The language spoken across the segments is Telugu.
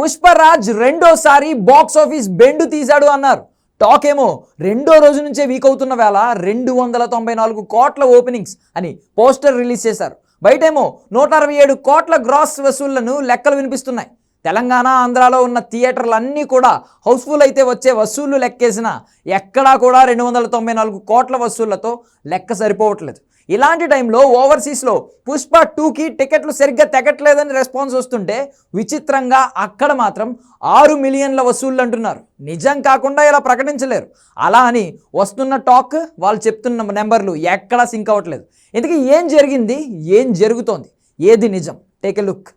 పుష్పరాజ్ రెండోసారి బాక్స్ ఆఫీస్ బెండు తీశాడు అన్నారు. టాక్ ఏమో రెండో రోజు నుంచే వీక్ అవుతున్న వేళ రెండు వందల తొంభై నాలుగు కోట్ల ఓపెనింగ్స్ అని పోస్టర్ రిలీజ్ చేశారు. బయటేమో నూట అరవై ఏడు కోట్ల గ్రాస్ వసూళ్ళను లెక్కలు వినిపిస్తున్నాయి. తెలంగాణ ఆంధ్రాలో ఉన్న థియేటర్లన్నీ కూడా హౌస్ఫుల్ అయితే వచ్చే వసూళ్ళు లెక్కేసిన ఎక్కడా కూడా రెండు వందల తొంభై నాలుగు కోట్ల వసూళ్ళతో లెక్క సరిపోవట్లేదు. ఇలాంటి టైంలో ఓవర్సీస్లో పుష్ప టూకి టికెట్లు సరిగ్గా తెగట్లేదని రెస్పాన్స్ వస్తుంటే విచిత్రంగా అక్కడ మాత్రం ఆరు మిలియన్ల వసూళ్ళు అంటున్నారు. నిజం కాకుండా ఇలా ప్రకటించలేరు. అలా అని వస్తున్న టాక్ వాళ్ళు చెప్తున్న నెంబర్లు ఎక్కడా సింక్ అవ్వట్లేదు. ఇంతకీ ఏం జరిగింది? ఏం జరుగుతోంది? ఏది నిజం? Take a look.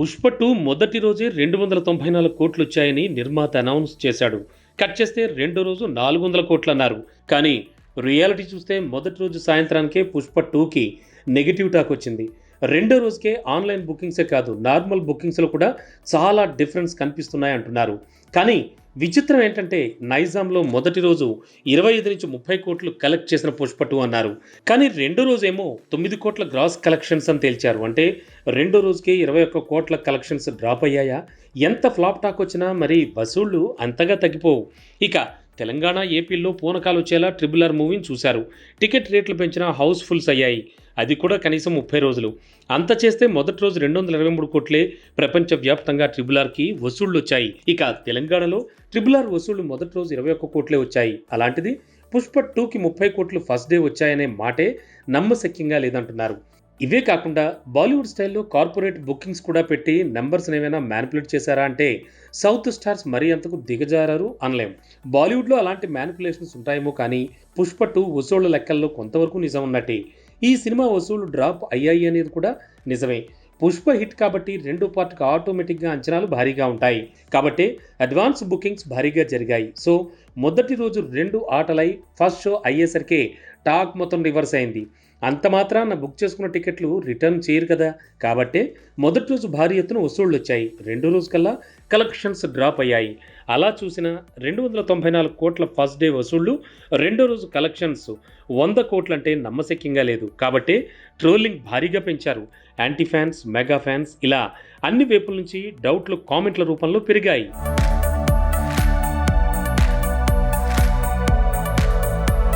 Pushpa two మొదటి రోజే రెండు వందల తొంభై నాలుగు కోట్లు వచ్చాయని నిర్మాత అనౌన్స్ చేశాడు. కట్ చేస్తే రెండో రోజు నాలుగు వందల కోట్లు అన్నారు కానీ రియాలిటీ చూస్తే మొదటి రోజు సాయంత్రానికే పుష్ప టూకి నెగిటివ్ టాక్ వచ్చింది. రెండో రోజుకే ఆన్లైన్ బుకింగ్సే కాదు నార్మల్ బుకింగ్స్లో కూడా చాలా డిఫరెన్స్ కనిపిస్తున్నాయి అంటున్నారు. కానీ విచిత్రం ఏంటంటే నైజాంలో మొదటి రోజు ఇరవై ఐదు నుంచి ముప్పై కోట్లు కలెక్ట్ చేసిన పుష్పటు అన్నారు. కానీ రెండో రోజు ఏమో తొమ్మిది కోట్ల గ్రాస్ కలెక్షన్స్ అని తేల్చారు. అంటే రెండో రోజుకే ఇరవై ఒక్క కోట్ల కలెక్షన్స్ డ్రాప్ అయ్యాయా? ఎంత ఫ్లాప్ టాక్ వచ్చినా మరి వసూళ్ళు అంతగా తగ్గిపోవు. ఇక తెలంగాణ ఏపీలో పూనకాలు వచ్చేలా ట్రిబుల్ ఆర్ మూవీని చూశారు. టికెట్ రేట్లు పెంచిన హౌస్ఫుల్స్ అయ్యాయి. అది కూడా కనీసం ముప్పై రోజులు. అంత చేస్తే మొదటి రోజు రెండు వందల ఇరవై మూడు కోట్లే ప్రపంచవ్యాప్తంగా ట్రిబుల్ ఆర్కి వసూళ్ళు వచ్చాయి ఇక తెలంగాణలో ట్రిబుల్ ఆర్ వసూళ్ళు మొదటి రోజు ఇరవై ఒక్క కోట్లే వచ్చాయి. అలాంటిది పుష్ప టూకి ముప్పై కోట్లు ఫస్ట్ డే వచ్చాయనే మాటే నమ్మశక్యంగా లేదంటున్నారు. ఇవే కాకుండా బాలీవుడ్ స్టైల్లో కార్పొరేట్ బుకింగ్స్ కూడా పెట్టి నెంబర్స్ ఏమైనా మ్యానిపులేట్ చేశారా అంటే సౌత్ స్టార్స్ మరీ అంతకు దిగజారారు అనలేం. బాలీవుడ్లో అలాంటి మ్యానిపులేషన్స్ ఉంటాయేమో కానీ పుష్ప టూ వసూళ్ళ లెక్కల్లో కొంతవరకు నిజం ఉన్నట్టే. ఈ సినిమా వసూళ్ళు డ్రాప్ అయ్యాయి అనేది కూడా నిజమే. పుష్ప హిట్ కాబట్టి రెండు పార్ట్కి ఆటోమేటిక్గా అంచనాలు భారీగా ఉంటాయి. కాబట్టి అడ్వాన్స్ బుకింగ్స్ భారీగా జరిగాయి. సో మొదటి రోజు రెండు ఆటలై ఫస్ట్ షో అయ్యేసరికి టాక్ మొత్తం రివర్స్ అయింది. అంత మాత్రాన బుక్ చేసుకున్న టికెట్లు రిటర్న్ చేయరు కదా. కాబట్టే మొదటి రోజు భారీ ఎత్తున వసూళ్ళు వచ్చాయి. రెండో రోజు కల్లా కలెక్షన్స్ డ్రాప్ అయ్యాయి. అలా చూసిన రెండు వందల తొంభై నాలుగు కోట్ల ఫస్ట్ డే వసూళ్ళు రెండో రోజు కలెక్షన్స్ వంద కోట్లు అంటే నమ్మశక్యంగా లేదు. కాబట్టి ట్రోలింగ్ భారీగా పెంచారు. యాంటీ ఫ్యాన్స్ మెగా ఫ్యాన్స్ ఇలా అన్ని వైపుల నుంచి డౌట్లు కామెంట్ల రూపంలో పెరిగాయి.